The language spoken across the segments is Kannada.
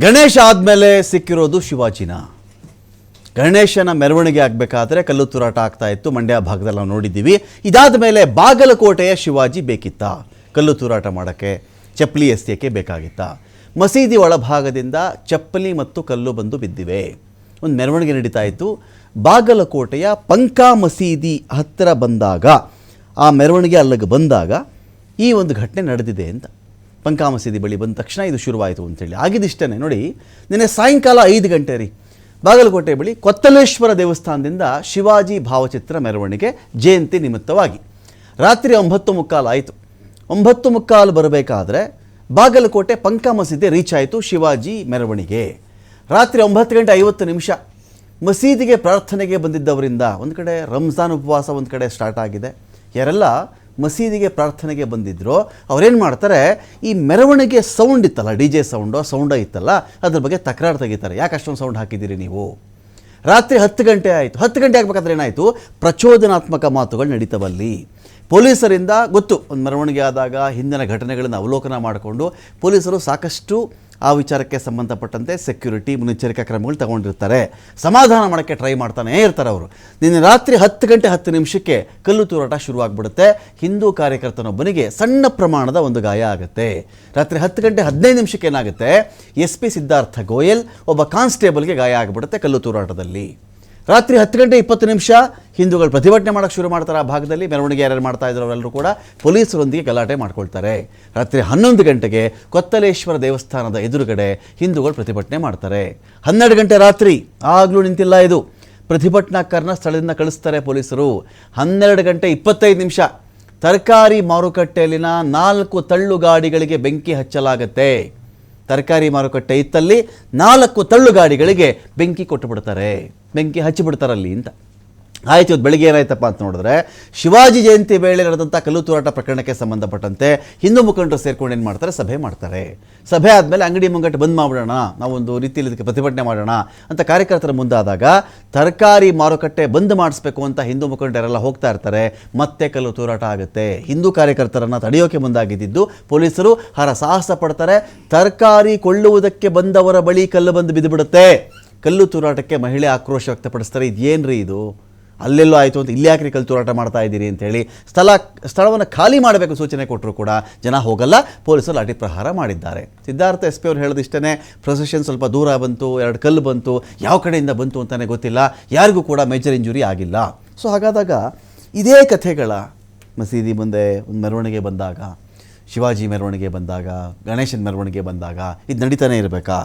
ಗಣೇಶ ಆದಮೇಲೆ ಸಿಕ್ಕಿರೋದು ಶಿವಾಜಿನ. ಗಣೇಶನ ಮೆರವಣಿಗೆ ಆಗಬೇಕಾದ್ರೆ ಕಲ್ಲು ತೂರಾಟ ಆಗ್ತಾ ಇತ್ತು, ಮಂಡ್ಯ ಭಾಗದಲ್ಲಿ ನಾವು ನೋಡಿದ್ದೀವಿ. ಇದಾದ ಮೇಲೆ ಬಾಗಲಕೋಟೆಯ ಶಿವಾಜಿ ಬೇಕಿತ್ತ? ಕಲ್ಲು ತೂರಾಟ ಮಾಡೋಕ್ಕೆ, ಚಪ್ಪಲಿ ಎಸೆಯೋಕ್ಕೆ ಬೇಕಾಗಿತ್ತ? ಮಸೀದಿ ಒಳಭಾಗದಿಂದ ಚಪ್ಪಲಿ ಮತ್ತು ಕಲ್ಲು ಬಂದು ಬಿದ್ದಿವೆ. ಒಂದು ಮೆರವಣಿಗೆ ನಡೀತಾ ಇತ್ತು. ಬಾಗಲಕೋಟೆಯ ಪಂಕಾ ಮಸೀದಿ ಹತ್ತಿರ ಬಂದಾಗ, ಆ ಮೆರವಣಿಗೆ ಅಲ್ಲಿಗೆ ಬಂದಾಗ ಈ ಒಂದು ಘಟನೆ ನಡೆದಿದೆ ಅಂತ. ಪಂಕಾ ಮಸೀದಿ ಬಳಿ ಬಂದ ತಕ್ಷಣ ಇದು ಶುರುವಾಯಿತು ಅಂತೇಳಿ. ಆಗಿದಿಷ್ಟೇ ನೋಡಿ, ನಿನ್ನೆ ಸಾಯಂಕಾಲ ಐದು ಗಂಟೆ ರೀ. ಬಾಗಲಕೋಟೆ ಬಳಿ ಕೊತ್ತಲೇಶ್ವರ ದೇವಸ್ಥಾನದಿಂದ ಶಿವಾಜಿ ಭಾವಚಿತ್ರ ಮೆರವಣಿಗೆ ಜಯಂತಿ ನಿಮಿತ್ತವಾಗಿ. ರಾತ್ರಿ ಒಂಬತ್ತು ಮುಕ್ಕಾಲು ಆಯಿತು. ಒಂಬತ್ತು ಮುಕ್ಕಾಲು ಬರಬೇಕಾದ್ರೆ ಬಾಗಲಕೋಟೆ ಪಂಕಾ ಮಸೀದಿ ರೀಚ್ ಆಯಿತು ಶಿವಾಜಿ ಮೆರವಣಿಗೆ. ರಾತ್ರಿ ಒಂಬತ್ತು ಗಂಟೆ ಐವತ್ತು ನಿಮಿಷ ಮಸೀದಿಗೆ ಪ್ರಾರ್ಥನೆಗೆ ಬಂದಿದ್ದವರಿಂದ ಒಂದು ಕಡೆ ರಂಜಾನ್ ಉಪವಾಸ ಒಂದು ಕಡೆ ಸ್ಟಾರ್ಟ್ ಆಗಿದೆ. ಯಾರೆಲ್ಲ ಮಸೀದಿಗೆ ಪ್ರಾರ್ಥನೆಗೆ ಬಂದಿದ್ದರು ಅವ್ರೇನು ಮಾಡ್ತಾರೆ? ಈ ಮೆರವಣಿಗೆ ಸೌಂಡ್ ಇತ್ತಲ್ಲ, ಡಿ ಜೆ ಸೌಂಡು ಸೌಂಡೋ ಇತ್ತಲ್ಲ, ಅದ್ರ ಬಗ್ಗೆ ತಕರಾರು ತೆಗಿತಾರೆ. ಯಾಕೆ ಅಷ್ಟೊಂದು ಸೌಂಡ್ ಹಾಕಿದ್ದೀರಿ ನೀವು? ರಾತ್ರಿ ಹತ್ತು ಗಂಟೆ ಆಯಿತು. ಹತ್ತು ಗಂಟೆ ಆಗಬೇಕಾದ್ರೆ ಏನಾಯಿತು? ಪ್ರಚೋದನಾತ್ಮಕ ಮಾತುಗಳು ನಡೀತವಲ್ಲಿ. ಪೊಲೀಸರಿಂದ ಗೊತ್ತು, ಒಂದು ಮೆರವಣಿಗೆ ಆದಾಗ ಹಿಂದಿನ ಘಟನೆಗಳನ್ನು ಅವಲೋಕನ ಮಾಡಿಕೊಂಡು ಪೊಲೀಸರು ಸಾಕಷ್ಟು ಆ ವಿಚಾರಕ್ಕೆ ಸಂಬಂಧಪಟ್ಟಂತೆ ಸೆಕ್ಯೂರಿಟಿ ಮುನ್ನೆಚ್ಚರಿಕಾ ಕ್ರಮಗಳು ತಗೊಂಡಿರ್ತಾರೆ. ಸಮಾಧಾನ ಮಾಡೋಕ್ಕೆ ಟ್ರೈ ಮಾಡ್ತಾನೇ ಇರ್ತಾರೆ ಅವರು. ನಿನ್ನೆ ರಾತ್ರಿ ಹತ್ತು ಗಂಟೆ ಹತ್ತು ನಿಮಿಷಕ್ಕೆ ಕಲ್ಲು ತೂರಾಟ ಶುರುವಾಗ್ಬಿಡುತ್ತೆ. ಹಿಂದೂ ಕಾರ್ಯಕರ್ತನೊಬ್ಬನಿಗೆ ಸಣ್ಣ ಪ್ರಮಾಣದ ಒಂದು ಗಾಯ ಆಗುತ್ತೆ. ರಾತ್ರಿ ಹತ್ತು ಗಂಟೆ ಹದಿನೈದು ನಿಮಿಷಕ್ಕೆ ಏನಾಗುತ್ತೆ? ಎಸ್ ಪಿ ಸಿದ್ಧಾರ್ಥ ಗೋಯಲ್ ಒಬ್ಬ ಕಾನ್ಸ್ಟೇಬಲ್ಗೆ ಗಾಯ ಆಗಿಬಿಡುತ್ತೆ ಕಲ್ಲು ತೂರಾಟದಲ್ಲಿ. ರಾತ್ರಿ ಹತ್ತು ಗಂಟೆ ಇಪ್ಪತ್ತು ನಿಮಿಷ ಹಿಂದೂಗಳು ಪ್ರತಿಭಟನೆ ಮಾಡೋಕ್ಕೆ ಶುರು ಮಾಡ್ತಾರೆ ಆ ಭಾಗದಲ್ಲಿ ಮೆರವಣಿಗೆ ಯಾರ್ಯಾರು ಮಾಡ್ತಾ ಇದ್ರು ಅವರೆಲ್ಲರೂ ಕೂಡ ಪೊಲೀಸರೊಂದಿಗೆ ಗಲಾಟೆ ಮಾಡ್ಕೊಳ್ತಾರೆ. ರಾತ್ರಿ ಹನ್ನೊಂದು ಗಂಟೆಗೆ ಕೊತ್ತಲೇಶ್ವರ ದೇವಸ್ಥಾನದ ಎದುರುಗಡೆ ಹಿಂದೂಗಳು ಪ್ರತಿಭಟನೆ ಮಾಡ್ತಾರೆ. ಹನ್ನೆರಡು ಗಂಟೆ ರಾತ್ರಿ, ಆಗಲೂ ನಿಂತಿಲ್ಲ ಇದು. ಪ್ರತಿಭಟನಾಕಾರನ ಸ್ಥಳದಿಂದ ಕಳಿಸ್ತಾರೆ ಪೊಲೀಸರು. ಹನ್ನೆರಡು ಗಂಟೆ ಇಪ್ಪತ್ತೈದು ನಿಮಿಷ. ತರಕಾರಿ ಮಾರುಕಟ್ಟೆಯಲ್ಲಿನ ನಾಲ್ಕು ತಳ್ಳು ಗಾಡಿಗಳಿಗೆ ಬೆಂಕಿ ಹಚ್ಚಲಾಗತ್ತೆ. ತರಕಾರಿ ಮಾರುಕಟ್ಟೆ ಇತ್ತಲ್ಲಿ ನಾಲ್ಕು ತಳ್ಳು ಗಾಡಿಗಳಿಗೆ ಬೆಂಕಿ ಕೊಟ್ಟು ಬಿಡ್ತಾರೆ ಬೆಂಕಿ ಹಚ್ಚಿಬಿಡ್ತಾರಲ್ಲಿ ಅಂತ. ಆಯ್ತು, ಇವತ್ತು ಬೆಳಿಗ್ಗೆ ಏನಾಯ್ತಪ್ಪ ಅಂತ ನೋಡಿದ್ರೆ, ಶಿವಾಜಿ ಜಯಂತಿ ವೇಳೆ ನಡೆದಂಥ ಕಲ್ಲು ತೂರಾಟ ಪ್ರಕರಣಕ್ಕೆ ಸಂಬಂಧಪಟ್ಟಂತೆ ಹಿಂದೂ ಮುಖಂಡರು ಸೇರ್ಕೊಂಡು ಏನು ಮಾಡ್ತಾರೆ? ಸಭೆ ಮಾಡ್ತಾರೆ. ಸಭೆ ಆದಮೇಲೆ ಅಂಗಡಿ ಮುಂಗಟ್ಟು ಬಂದ್ ಮಾಡಿಬಿಡೋಣ, ನಾವೊಂದು ರೀತಿಯಲ್ಲಿ ಇದಕ್ಕೆ ಪ್ರತಿಭಟನೆ ಮಾಡೋಣ ಅಂತ ಕಾರ್ಯಕರ್ತರ ಮುಂದಾದಾಗ ತರಕಾರಿ ಮಾರುಕಟ್ಟೆ ಬಂದ್ ಮಾಡಿಸ್ಬೇಕು ಅಂತ ಹಿಂದೂ ಮುಖಂಡರೆಲ್ಲ ಹೋಗ್ತಾ ಇರ್ತಾರೆ, ಮತ್ತೆ ಕಲ್ಲು ತೂರಾಟ ಆಗುತ್ತೆ. ಹಿಂದೂ ಕಾರ್ಯಕರ್ತರನ್ನು ತಡೆಯೋಕೆ ಮುಂದಾಗಿದ್ದು ಪೊಲೀಸರು ಹರ ಸಾಹಸ ಪಡ್ತಾರೆ. ತರಕಾರಿ ಕೊಳ್ಳುವುದಕ್ಕೆ ಬಂದವರ ಬಳಿ ಕಲ್ಲು ಬಂದು ಬಿದ್ದುಬಿಡುತ್ತೆ. ಕಲ್ಲು ತೂರಾಟಕ್ಕೆ ಮಹಿಳೆ ಆಕ್ರೋಶ ವ್ಯಕ್ತಪಡಿಸ್ತಾರೆ. ಇದೇನ್ರಿ ಇದು? ಅಲ್ಲೆಲ್ಲೋ ಆಯಿತು ಅಂತ ಇಲ್ಲಿ ಯಾಕೆ ಕಲ್ ತೂರಾಟ ಮಾಡ್ತಾ ಇದ್ದೀರಿ ಅಂತೇಳಿ ಸ್ಥಳ, ಸ್ಥಳವನ್ನು ಖಾಲಿ ಮಾಡಬೇಕು ಸೂಚನೆ ಕೊಟ್ಟರು ಕೂಡ ಜನ ಹೋಗಲ್ಲ, ಪೊಲೀಸರು ಲಾಠಿ ಪ್ರಹಾರ ಮಾಡಿದ್ದಾರೆ. ಸಿದ್ಧಾರ್ಥ ಎಸ್ ಪಿ ಅವ್ರು ಹೇಳೋದಿಷ್ಟೇ ಪ್ರೊಸೆಷನ್ ಸ್ವಲ್ಪ ದೂರ ಬಂತು, ಎರಡು ಕಲ್ಲು ಬಂತು, ಯಾವ ಕಡೆಯಿಂದ ಬಂತು ಅಂತಲೇ ಗೊತ್ತಿಲ್ಲ, ಯಾರಿಗೂ ಕೂಡ ಮೇಜರ್ ಇಂಜುರಿ ಆಗಿಲ್ಲ. ಸೊ ಹಾಗಾದಾಗ ಇದೇ ಕಥೆಗಳ ಮಸೀದಿ ಮುಂದೆ ಒಂದು ಮೆರವಣಿಗೆ ಬಂದಾಗ, ಶಿವಾಜಿ ಮೆರವಣಿಗೆ ಬಂದಾಗ, ಗಣೇಶನ ಮೆರವಣಿಗೆ ಬಂದಾಗ, ಇದು ನಡೀತಾನೆ ಇರಬೇಕಾ?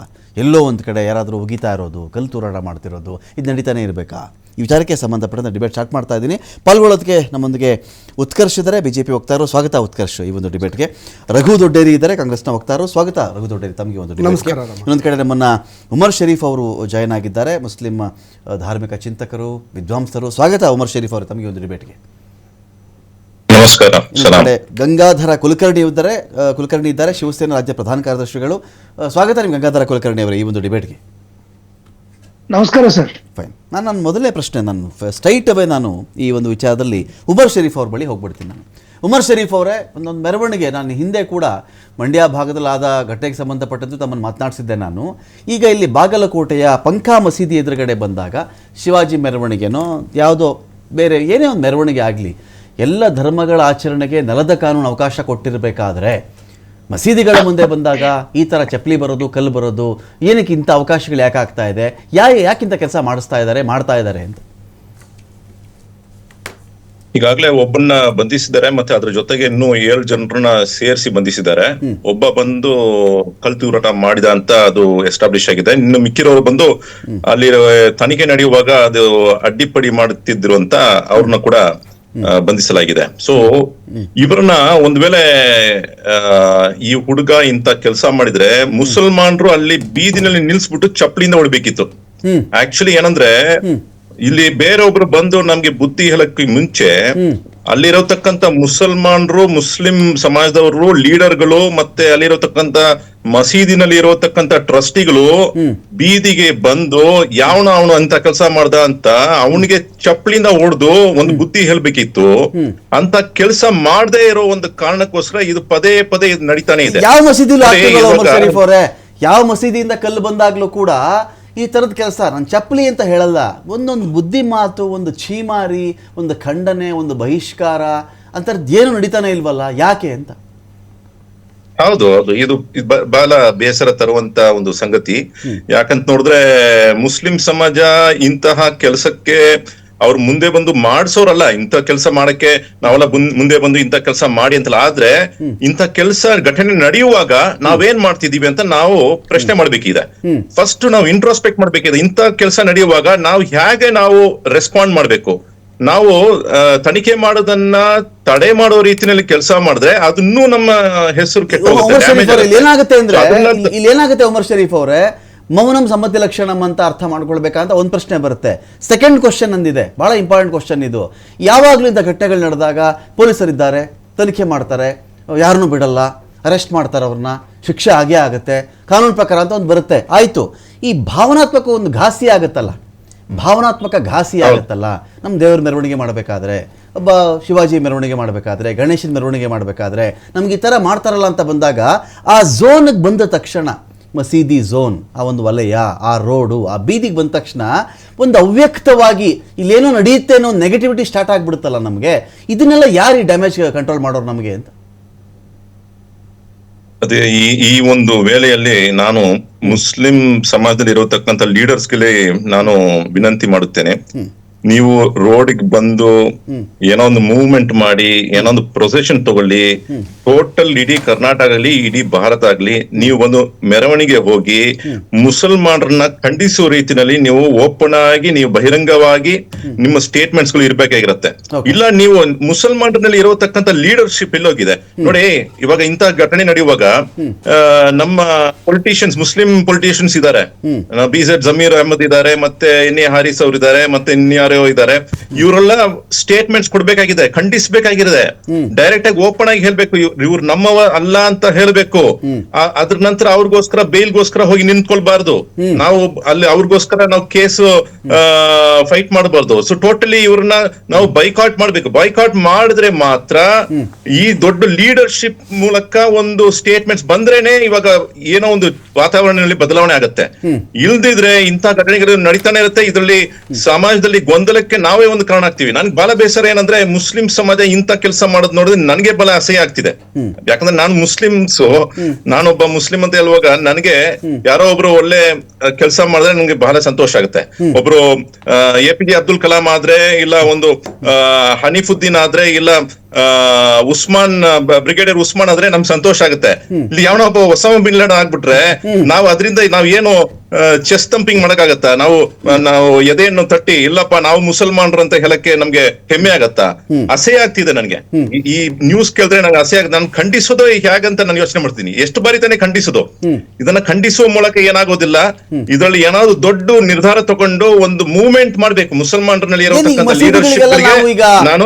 ಎಲ್ಲೋ ಒಂದು ಕಡೆ ಯಾರಾದರೂ ಉಗಿತಾ ಇರೋದು, ಕಲ್ಲು ತೂರಾಟ ಮಾಡ್ತಿರೋದು, ಇದು ನಡೀತಾನೆ ಇರಬೇಕಾ? ಈ ವಿಚಾರಕ್ಕೆ ಸಂಬಂಧಪಟ್ಟಂತೆ ಡಿಬೇಟ್ ಸ್ಟಾರ್ಟ್ ಮಾಡ್ತಾ ಇದ್ದೀನಿ. ಪಾಲ್ಗೊಳ್ಳೋದಕ್ಕೆ ನಮ್ಮೊಂದಿಗೆ ಉತ್ಕರ್ಷ ಇದ್ದಾರೆ. ಬಿ ಜೆ ಪಿ ವಕ್ತಾರರು ಸ್ವಾಗತ ಉತ್ಕರ್ಷ ಈ ಒಂದು ಡಿಬೇಟ್ಗೆ ರಘು ದೊಡ್ಡೇರಿ ಇದ್ದಾರೆ. ಕಾಂಗ್ರೆಸ್ನ ವಕ್ತಾರರು ಸ್ವಾಗತ ರಘು ದೊಡ್ಡೇರಿ ತಮಗೆ ಒಂದು ಇನ್ನೊಂದು ಕಡೆ ನಮ್ಮನ್ನ ಉಮರ್ ಶರೀಫ್ ಅವರು ಜಾಯ್ನ್ ಆಗಿದ್ದಾರೆ. ಮುಸ್ಲಿಂ ಧಾರ್ಮಿಕ ಚಿಂತಕರು ವಿದ್ವಾಂಸರು ಸ್ವಾಗತ ಉಮರ್ ಶರೀಫ್ ಅವರು ತಮಗೆ ಒಂದು ಡಿಬೇಟ್ಗೆ ನಮಸ್ಕಾರ. ಗಂಗಾಧರ ಕುಲಕರ್ಣಿ ಇದ್ದಾರೆ ಕುಲಕರ್ಣಿ ಇದ್ದಾರೆ. ಶಿವಸೇನಾ ರಾಜ್ಯ ಪ್ರಧಾನ ಕಾರ್ಯದರ್ಶಿಗಳು. ಸ್ವಾಗತ ನಿಮ್ಗೆ ಗಂಗಾಧರ ಕುಲಕರ್ಣಿ ಅವರ ಈ ಒಂದು ಡಿಬೇಟ್ಗೆ ನಮಸ್ಕಾರ ಸರ್ ಫೈನ್ ನಾನು ನನ್ನ ಮೊದಲನೇ ಪ್ರಶ್ನೆ ನಾನು ಸ್ಟ್ರೈಟ್ ಅವೇ ನಾನು ಈ ಒಂದು ವಿಚಾರದಲ್ಲಿ ಉಮರ್ ಶರೀಫ್ ಅವ್ರ ಬಳಿ ಹೋಗ್ಬಿಡ್ತೀನಿ ನಾನು. ಉಮರ್ ಶರೀಫ್ ಅವರೇ, ಒಂದೊಂದು ಮೆರವಣಿಗೆ ನಾನು ಹಿಂದೆ ಕೂಡ ಮಂಡ್ಯ ಭಾಗದಲ್ಲಿ ಆದ ಘಟನೆಗೆ ಸಂಬಂಧಪಟ್ಟಂತೆ ತಮ್ಮನ್ನು ಮಾತನಾಡಿಸಿದ್ದೆ ನಾನು. ಈಗ ಇಲ್ಲಿ ಬಾಗಲಕೋಟೆಯ ಪಂಕಾ ಮಸೀದಿ ಎದುರುಗಡೆ ಬಂದಾಗ ಶಿವಾಜಿ ಮೆರವಣಿಗೆನೋ, ಯಾವುದೋ ಬೇರೆ ಏನೇ ಒಂದು ಮೆರವಣಿಗೆ ಆಗಲಿ, ಎಲ್ಲ ಧರ್ಮಗಳ ಆಚರಣೆಗೆ ನೆಲದ ಕಾನೂನು ಅವಕಾಶ ಕೊಟ್ಟಿರಬೇಕಾದ್ರೆ ಮಸೀದಿಗಳ ಮುಂದೆ ಬಂದಾಗ ಈ ಥರ ಚಪ್ಪಲಿ ಬರೋದು ಕಲ್ಲು ಬರೋದು ಏನಕ್ಕೆ ಇಂಥ ಅವಕಾಶಗಳು ಯಾಕೆ ಆಗ್ತಾ ಇದೆ? ಯಾ ಯಾಕಿಂತ ಕೆಲಸ ಮಾಡಿಸ್ತಾ ಇದ್ದಾರೆ ಮಾಡ್ತಾ ಇದ್ದಾರೆ ಅಂತ? ಈಗಾಗಲೇ ಒಬ್ಬನ್ನ ಬಂಧಿಸಿದ್ದಾರೆ ಮತ್ತೆ ಅದ್ರ ಜೊತೆಗೆ ಇನ್ನೂ ಏಳು ಜನರನ್ನ ಸೇರಿಸಿ ಬಂಧಿಸಿದ್ದಾರೆ. ಒಬ್ಬ ಬಂದು ಕಲ್ ತೂರಾಟ ಮಾಡಿದ ಅಂತ ಅದು ಎಸ್ಟಾಬ್ಲಿಷ್ ಆಗಿದೆ. ಇನ್ನು ಮಿಕ್ಕಿರೋರು ಬಂದು ಅಲ್ಲಿ ತನಿಖೆ ನಡೆಯುವಾಗ ಅದು ಅಡ್ಡಿಪಡಿ ಮಾಡುತ್ತಿದ್ರು ಅಂತ ಅವ್ರನ್ನ ಕೂಡ ಬಂಧಿಸಲಾಗಿದೆ. ಸೊ ಇವ್ರನ್ನ ಒಂದ್ ವೇಳೆ ಆ, ಈ ಹುಡುಗ ಇಂತ ಕೆಲಸ ಮಾಡಿದ್ರೆ ಮುಸಲ್ಮಾನರು ಅಲ್ಲಿ ಬೀದಿನಲ್ಲಿ ನಿಲ್ಸ್ಬಿಟ್ಟು ಚಪ್ಪಲಿಯಿಂದ ಹೊಡಿಬೇಕಿತ್ತು. ಆಕ್ಚುಲಿ ಏನಂದ್ರೆ ಇಲ್ಲಿ ಬೇರೊಬ್ರು ಬಂದು ನಮ್ಗೆ ಬುದ್ಧಿ ಹೇಳಕ್ಕೆ ಮುಂಚೆ ಅಲ್ಲಿರತಕ್ಕಂತ ಮುಸಲ್ಮಾನರು ಮುಸ್ಲಿಂ ಸಮಾಜದವರು ಲೀಡರ್ಗಳು ಮತ್ತೆ ಅಲ್ಲಿರತಕ್ಕಂತ ಮಸೀದಿನಲ್ಲಿ ಇರತಕ್ಕಂತ ಟ್ರಸ್ಟಿಗಳು ಬೀದಿಗೆ ಬಂದು ಯಾವನ ಅವನು ಅಂತ ಕೆಲಸ ಮಾಡ್ದ ಅಂತ ಅವನಿಗೆ ಚಪ್ಪಲಿಂದ ಹೊಡೆದು ಒಂದು ಬುದ್ಧಿ ಹೇಳ್ಬೇಕಿತ್ತು. ಅಂತ ಕೆಲಸ ಮಾಡದೇ ಇರೋ ಒಂದು ಕಾರಣಕ್ಕೋಸ್ಕರ ಇದು ಪದೇ ಪದೇ ಇದು. ನಡೀತಾನೆ ಇದೆ ಯಾವ ಮಸೀದಿಯಿಂದ ಕಲ್ಲು ಬಂದಾಗ್ಲೂ ಕೂಡ ಈ ಥರದ ಕೆಲಸ. ನಾನು ಚಪ್ಪಲಿ ಅಂತ ಹೇಳಲ್ಲ. ಒಂದೊಂದು ಬುದ್ಧಿ ಮಾತು ಒಂದು ಛೀಮಾರಿ ಒಂದು ಖಂಡನೆ ಒಂದು ಬಹಿಷ್ಕಾರ ಅಂತರದ್ದು ಏನು ನಡೀತಾನೆ ಇಲ್ವಲ್ಲ? ಯಾಕೆ ಅಂತ? ಹೌದು ಹೌದು. ಇದು ಬಹಳ ಬೇಸರ ತರುವಂತ ಒಂದು ಸಂಗತಿ. ಯಾಕಂತ ನೋಡಿದ್ರೆ ಮುಸ್ಲಿಂ ಸಮಾಜ ಇಂತಹ ಕೆಲಸಕ್ಕೆ ಅವ್ರು ಮುಂದೆ ಬಂದು ಮಾಡಿಸೋರಲ್ಲ ಇಂಥ ಕೆಲಸ ಮಾಡಕ್ಕೆ ನಾವೆಲ್ಲ ಮುಂದೆ ಬಂದು ಇಂಥ ಕೆಲಸ ಮಾಡಿ ಅಂತ ಆದ್ರೆ ಇಂಥ ಕೆಲಸ ಘಟನೆ ನಡೆಯುವಾಗ ನಾವೇನ್ ಮಾಡ್ತಿದೀವಿ ಅಂತ ನಾವು ಪ್ರಶ್ನೆ ಮಾಡ್ಬೇಕಿದೆ. ಫಸ್ಟ್ ನಾವು ಇಂಟ್ರೋಸ್ಪೆಕ್ಟ್ ಮಾಡ್ಬೇಕಿದೆ. ಇಂಥ ಕೆಲಸ ನಡೆಯುವಾಗ ನಾವು ಹೇಗೆ ನಾವು ರೆಸ್ಪಾಂಡ್ ಮಾಡ್ಬೇಕು? ನಾವು ತನಿಖೆ ಮಾಡೋದನ್ನ ತಡೆ ಮಾಡೋ ರೀತಿಯಲ್ಲಿ ಕೆಲಸ ಮಾಡಿದ್ರೆ ಅದನ್ನೂ ನಮ್ಮ ಹೆಸರು ಕೆಟ್ಟ ಏನಾಗುತ್ತೆ ಅಂದ್ರೆ ಇಲ್ಲಿ ಏನಾಗುತ್ತೆ ಉಮರ್ ಶರೀಫ್ ಅವರೇ? ಮೌನಂ ಸಮ್ಮತಿ ಲಕ್ಷಣಂ ಅಂತ ಅರ್ಥ ಮಾಡ್ಕೊಳ್ಬೇಕಂತ ಒಂದು ಪ್ರಶ್ನೆ ಬರುತ್ತೆ. ಸೆಕೆಂಡ್ ಕ್ವಶನ್ ಅಂದಿದೆ ಭಾಳ ಇಂಪಾರ್ಟೆಂಟ್ ಕ್ವಶನ್ ಇದು. ಯಾವಾಗಲೂ ಇಂಥ ಘಟನೆಗಳು ನಡೆದಾಗ ಪೊಲೀಸರಿದ್ದಾರೆ ತನಿಖೆ ಮಾಡ್ತಾರೆ ಯಾರನ್ನೂ ಬಿಡಲ್ಲ ಅರೆಸ್ಟ್ ಮಾಡ್ತಾರೆ ಅವ್ರನ್ನ ಶಿಕ್ಷೆ ಆಗೇ ಆಗುತ್ತೆ ಕಾನೂನು ಪ್ರಕಾರ ಅಂತ ಒಂದು ಬರುತ್ತೆ. ಆಯಿತು. ಈ ಭಾವನಾತ್ಮಕ ಒಂದು ಘಾಸಿ ಆಗುತ್ತಲ್ಲ. ಭಾವನಾತ್ಮಕ ಘಾಸಿ ಆಗುತ್ತಲ್ಲ. ನಮ್ಮ ದೇವರ ಮೆರವಣಿಗೆ ಮಾಡಬೇಕಾದ್ರೆ ಒಬ್ಬ ಶಿವಾಜಿ ಮೆರವಣಿಗೆ ಮಾಡಬೇಕಾದ್ರೆ ಗಣೇಶನ ಮೆರವಣಿಗೆ ಮಾಡಬೇಕಾದ್ರೆ ನಮ್ಗೆ ಈ ಥರ ಮಾಡ್ತಾರಲ್ಲ ಅಂತ ಬಂದಾಗ ಆ ಝೋನ್ಗೆ ಬಂದ ತಕ್ಷಣ ಮಸೀದಿ ಝೋನ್ ಆ ಒಂದು ವಲಯ ಆ ರೋಡು ಆ ಬೀದಿಗೆ ಬಂದ ತಕ್ಷಣ ಒಂದು ಅವ್ಯಕ್ತವಾಗಿ ಇಲ್ಲೇನೋ ನಡೆಯುತ್ತೆ ಅನ್ನೋ ನೆಗೆಟಿವಿಟಿ ಸ್ಟಾರ್ಟ್ ಆಗಿಬಿಡುತ್ತಲ್ಲ ನಮಗೆ. ಇದನ್ನೆಲ್ಲ ಯಾರು ಈ ಡ್ಯಾಮೇಜ್ ಕಂಟ್ರೋಲ್ ಮಾಡೋರು ನಮಗೆ ಅಂತ? ಅದೇ ಈ ಈ ಒಂದು ವೇಳೆಯಲ್ಲಿ ನಾನು ಮುಸ್ಲಿಂ ಸಮಾಜದಲ್ಲಿ ಇರೋತಕ್ಕಂಥ ಲೀಡರ್ಸ್ಗೆ ನಾನು ವಿನಂತಿ ಮಾಡುತ್ತೇನೆ. ನೀವು ರೋಡಿಗೆ ಬಂದು ಏನೋ ಒಂದು ಮೂವ್ಮೆಂಟ್ ಮಾಡಿ ಏನೋ ಒಂದು ಪ್ರೊಸೆಷನ್ ತಗೊಳ್ಳಿ ಟೋಟಲ್ ಇಡೀ ಕರ್ನಾಟಕ ಆಗಲಿ ಇಡೀ ಭಾರತ ಆಗ್ಲಿ ನೀವು ಒಂದು ಮೆರವಣಿಗೆ ಹೋಗಿ ಮುಸಲ್ಮಾನರನ್ನ ಖಂಡಿಸುವ ರೀತಿನಲ್ಲಿ ನೀವು ಓಪನ್ ಆಗಿ ನೀವು ಬಹಿರಂಗವಾಗಿ ನಿಮ್ಮ ಸ್ಟೇಟ್ಮೆಂಟ್ಸ್ಗಳು ಇರ್ಬೇಕಾಗಿರುತ್ತೆ ಇಲ್ಲ ನೀವು ಮುಸಲ್ಮಾನರಲ್ಲಿ ಇರತಕ್ಕಂತ ಲೀಡರ್ಶಿಪ್ ಎಲ್ಲೋಗಿದೆ. ನೋಡಿ ಇವಾಗ ಇಂತ ಘಟನೆ ನಡೆಯುವಾಗ ನಮ್ಮ ಪೊಲಿಟಿಷಿಯನ್ಸ್ ಮುಸ್ಲಿಂ ಪೊಲಿಟಿಷಿಯನ್ಸ್ ಇದ್ದಾರೆ. ಬಿ ಜಮೀರ್ ಅಹಮದ್ ಇದ್ದಾರೆ ಮತ್ತೆ ಎನ್ ಎ ಹಾರಿಸ್ ಅವ್ರು ಇದ್ದಾರೆ ಮತ್ತೆ ಇನ್ಯಾರೋ ಇದ್ದಾರೆ ಇವರೆಲ್ಲ ಸ್ಟೇಟ್ಮೆಂಟ್ಸ್ ಕೊಡ್ಬೇಕಾಗಿದೆ ಖಂಡಿಸ್ಬೇಕಾಗಿದೆ. ಡೈರೆಕ್ಟ್ ಆಗಿ ಓಪನ್ ಆಗಿ ಹೇಳ್ಬೇಕು ಇವ್ರು ನಮ್ಮವ ಅಲ್ಲ ಅಂತ ಹೇಳ್ಬೇಕು. ಅದ್ರ ನಂತರ ಅವ್ರಿಗೋಸ್ಕರ ಬೇಲ್ಗೋಸ್ಕರ ಹೋಗಿ ನಿಂತ್ಕೊಳ್ಬಾರ್ದು. ನಾವು ಅಲ್ಲಿ ಅವ್ರಿಗೋಸ್ಕರ ನಾವು ಕೇಸ್ ಫೈಟ್ ಮಾಡಬಾರ್ದು. ಸೊ ಟೋಟಲಿ ಇವ್ರನ್ನ ನಾವು ಬೈಕಾಟ್ ಮಾಡ್ಬೇಕು. ಬೈಕಾಟ್ ಮಾಡಿದ್ರೆ ಮಾತ್ರ ಈ ದೊಡ್ಡ ಲೀಡರ್ಶಿಪ್ ಮೂಲಕ ಒಂದು ಸ್ಟೇಟ್ಮೆಂಟ್ಸ್ ಬಂದ್ರೇನೆ ಇವಾಗ ಏನೋ ಒಂದು ವಾತಾವರಣದಲ್ಲಿ ಬದಲಾವಣೆ ಆಗುತ್ತೆ. ಇಲ್ದಿದ್ರೆ ಇಂತ ಘಟನೆಗಳು ನಡೀತಾನೆ ಇರುತ್ತೆ. ಇದರಲ್ಲಿ ಸಮಾಜದಲ್ಲಿ ಗೊಂದಲಕ್ಕೆ ನಾವೇ ಒಂದು ಕಾರಣ ಆಗ್ತೀವಿ. ನನ್ಗೆ ಬಹಳ ಬೇಸರ ಏನಂದ್ರೆ ಮುಸ್ಲಿಂ ಸಮಾಜ ಇಂಥ ಕೆಲಸ ಮಾಡೋದ್ ನೋಡಿದ್ರೆ ನನಗೆ ಬಹಳ ಅಸಹ್ಯ ಆಗ್ತಿದೆ. ಯಾಕಂದ್ರೆ ನಾನು ಮುಸ್ಲಿಮ್ಸ್ ನಾನೊಬ್ಬ ಮುಸ್ಲಿಂ ಅಂತ ಹೇಳುವಾಗ ನನಗೆ ಯಾರೋ ಒಬ್ರು ಒಳ್ಳೆ ಕೆಲಸ ಮಾಡಿದ್ರೆ ನನಗೆ ಬಹಳ ಸಂತೋಷ ಆಗುತ್ತೆ. ಒಬ್ರು A P J Abdul Kalam ಆದ್ರೆ ಇಲ್ಲ ಒಂದು ಆ, ಹನೀಫುದ್ದೀನ್ ಆದ್ರೆ ಇಲ್ಲ ಉಸ್ಮಾನ್ ಬ್ರಿಗೇಡಿಯರ್ ಉಸ್ಮಾನ್ ಆದ್ರೆ ನಮ್ಗೆ ಸಂತೋಷ ಆಗುತ್ತೆ. ಇಲ್ಲಿ ಯಾವನೋ ಒಬ್ಬ ಹೊಸ ಬಿನ್ ಲಾಡನ್ ಆಗ್ಬಿಟ್ರೆ ನಾವು ಅದರಿಂದ ನಾವ್ ಏನು ಚೆಸ್ ತಂಪಿಂಗ್ ಮಾಡಕ್ಕಾಗತ್ತಾ? ನಾವು ನಾವು ಎದೆಯನ್ನು ತಟ್ಟಿ ಇಲ್ಲಪ್ಪ ನಾವು ಮುಸಲ್ಮಾನರು ಅಂತ ಹೇಳಕ್ಕೆ ನಮ್ಗೆ ಹೆಮ್ಮೆ ಆಗತ್ತಾ? ಅಸೆ ಆಗ್ತಿದೆ ನನಗೆ. ಈ- ನ್ಯೂಸ್ ಕೇಳಿದ್ರೆ ನಂಗೆ ಅಸಹ್ಯ ಆಗ ನಾನು ಖಂಡಿಸೋದು ಹೇಗಂತ ನಾನು ಯೋಚನೆ ಮಾಡ್ತೀನಿ. ಎಷ್ಟು ಬಾರಿ ತಾನೇ ಖಂಡಿಸೋದು? ಇದನ್ನ ಖಂಡಿಸುವ ಮೂಲಕ ಏನಾಗೋದಿಲ್ಲ. ಇದರಲ್ಲಿ ಏನಾದ್ರು ದೊಡ್ಡ ನಿರ್ಧಾರ ತಗೊಂಡು ಒಂದು ಮೂವ್ಮೆಂಟ್ ಮಾಡ್ಬೇಕು. ಮುಸಲ್ಮಾನರಲ್ಲಿ ಈಗ ಲೀಡರ್ಶಿಪ್ ನಾನು